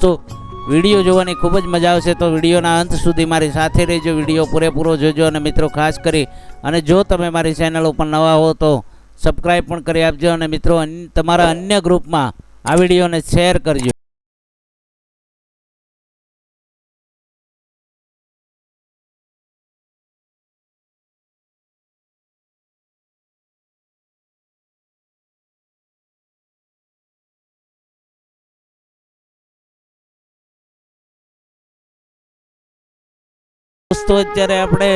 દોસ્તો, વીડિયો જોવાની ખૂબ જ મજા આવશે. તો વિડીયોના અંત સુધી મારી સાથે રહેજો. વીડિયો પૂરેપૂરો જોજો અને મિત્રો, ખાસ કરી, અને જો તમે મારી ચેનલ ઉપર નવા હો તો સબસ્ક્રાઈબ પણ કરી આપજો અને મિત્રો તમારા અન્ય ગ્રુપમાં આ વિડીયોને શેર કરજો. દોસ્તો, અત્યારે આપણે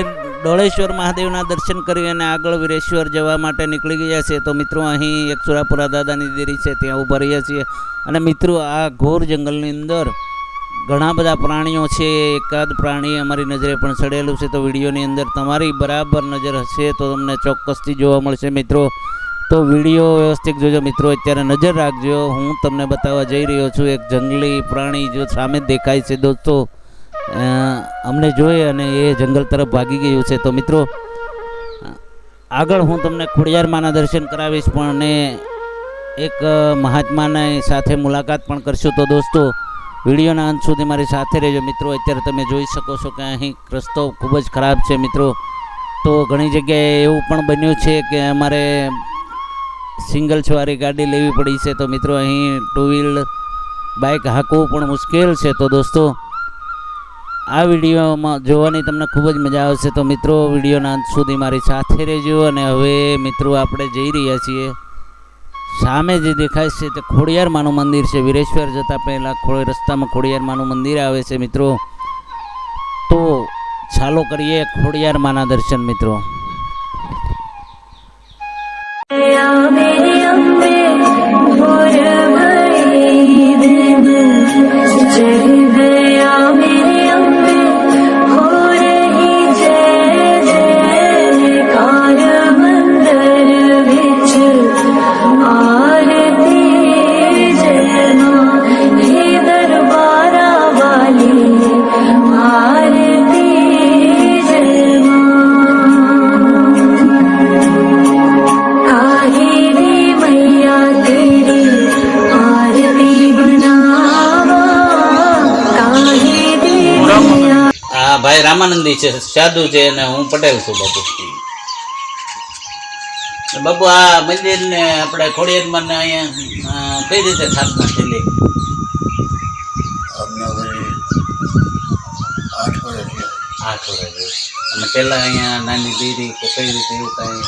ડોળેશ્વર મહાદેવના દર્શન કરી અને આગળ વીરેશ્વર જવા માટે નીકળી ગયા છે તો મિત્રો, અહીં એક સુરાપુરા દાદાની દેરી છે, ત્યાં ઊભા રહ્યા છીએ. અને મિત્રો, આ ઘોર જંગલની અંદર ઘણા બધા પ્રાણીઓ છે. એકાદ પ્રાણી અમારી નજરે પણ ચડેલું છે. તો વિડીયોની અંદર તમારી બરાબર નજર હશે તો તમને ચોક્કસથી જોવા મળશે મિત્રો. તો વીડિયો વ્યવસ્થિત જોજો મિત્રો, અત્યારે નજર રાખજો. હું તમને બતાવવા જઈ રહ્યો છું, એક જંગલી પ્રાણી જો સામે દેખાય છે દોસ્તો. અમને જોઈ અને એ જંગલ તરફ ભાગી ગયું છે. તો મિત્રો, આગળ હું તમને ખોડિયારમાંના દર્શન કરાવીશ, પણ અને એક મહાત્માની સાથે મુલાકાત પણ કરશું. તો દોસ્તો, વિડીયોના અંત સુધી મારી સાથે રહેજો. મિત્રો, અત્યારે તમે જોઈ શકો છો કે અહીં રસ્તો ખૂબ જ ખરાબ છે, મિત્રો. તો ઘણી જગ્યાએ એવું પણ બન્યું છે કે અમારે સિંગલ સવારી ગાડી લેવી પડી છે. તો મિત્રો, અહીં ટુ વ્હીલ બાઇક હાંકવું પણ મુશ્કેલ છે. તો દોસ્તો આ વિડીયોમાં જોવાની તમને ખૂબ જ મજા આવશે. તો મિત્રો, વિડીયોના અંત સુધી મારી સાથે રહેજો અને હવે મિત્રો, આપણે જઈ રહ્યા છીએ. સામે જે દેખાય છે તે ખોડિયારમાનું મંદિર છે. વીરેશ્વર જતાં પહેલાં ખોડ રસ્તામાં ખોડિયારમાનું મંદિર આવે છે મિત્રો. તો ચાલો કરીએ ખોડિયારમાના દર્શન મિત્રો. રામાનંદી છે સાધુ છે અને હું પટેલ છું બાપુ. બાપુ આ મંદિરને આપણે ખોડિયારમાં ને અહીંયા કઈ રીતે સ્થાપના થયેલી? આઠ વર્ષ અને પહેલા અહીંયા નાની દીદી કે કઈ રીતે એવું કાંઈ?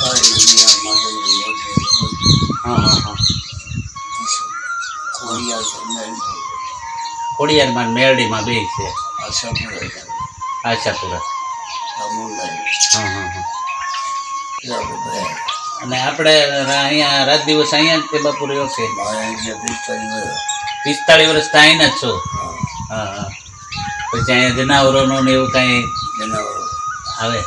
હા હા હા ખોડિયાર માં ખોડિયારમાં મેરડીમાં બે છે. આશાપુરા હા હા હા. અને આપણે અહીંયા રાત દિવસ અહીંયા જ તે બાપુ રહ્યો છે? પિસ્તાળીસ વર્ષ. તો અહીંયા જ છો? હા. હા હા. પછી અહીંયા જનાવરોનું ને એવું કાંઈ જનાવરો. આવે?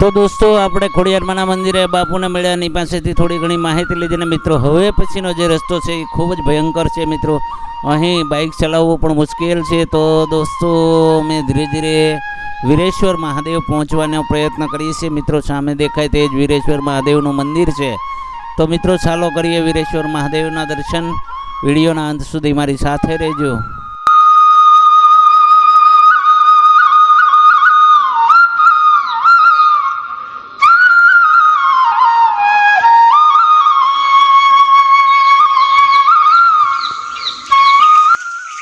તો દોસ્તો, આપણે ખોડિયારમાના મંદિરે બાપુને મળ્યાની પાસેથી થોડી ઘણી માહિતી લીધી ને મિત્રો, હવે પછીનો જે રસ્તો છે એ ખૂબ જ ભયંકર છે મિત્રો. અહીં બાઇક ચલાવવું પણ મુશ્કેલ છે, તો દોસ્તો, અમે ધીરે ધીરે વીરેશ્વર મહાદેવ પહોંચવાનો પ્રયત્ન કરીએ છીએ. મિત્રો, સામે દેખાય તે જ વીરેશ્વર મહાદેવનું મંદિર છે. તો મિત્રો, ચાલો કરીએ વીરેશ્વર મહાદેવના દર્શન. વિડીયોના અંત સુધી મારી સાથે રહેજો.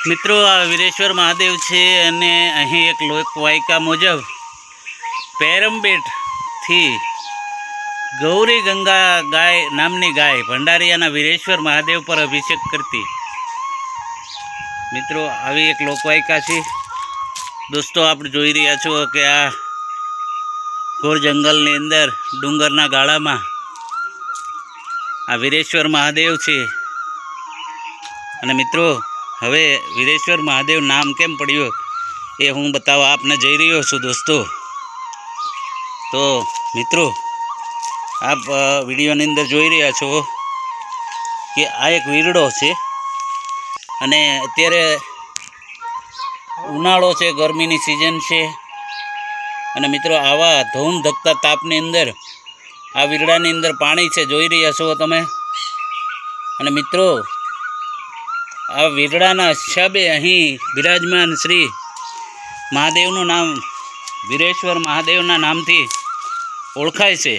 મિત્રો, આ વીરેશ્વર મહાદેવ છે અને અહીં એક લોકવાયકા મુજબ પેરમબેટથી ગૌરી ગંગા ગાય નામની ગાય ભંડારીયાના વીરેશ્વર મહાદેવ પર અભિષેક કરતી. મિત્રો, આવી એક લોકવાયકા છે. દોસ્તો આપણે જોઈ રહ્યા છો કે આ ઘોર જંગલની અંદર, ડુંગરના ગાળામાં આ વીરેશ્વર મહાદેવ છે. અને મિત્રો હવે વિરેશ્વર મહાદેવ નામ કેમ પડ્યું એ હું બતાવવા આપને જઈ રહ્યો છું દોસ્તો. તો મિત્રો, આપ વિડીયોની અંદર જોઈ રહ્યા છો કે આ એક વીરડો છે અને અત્યારે ઉનાળો છે, ગરમીની સિઝન છે અને મિત્રો, આવા ધૂમ ધકતા તાપની અંદર, આ વીરડાની અંદર પાણી છે, જોઈ રહ્યા છો તમે. અને મિત્રો આ વીરડાના હિસાબે અહીં બિરાજમાન શ્રી મહાદેવનું નામ વીરેશ્વર મહાદેવના નામથી ઓળખાય છે.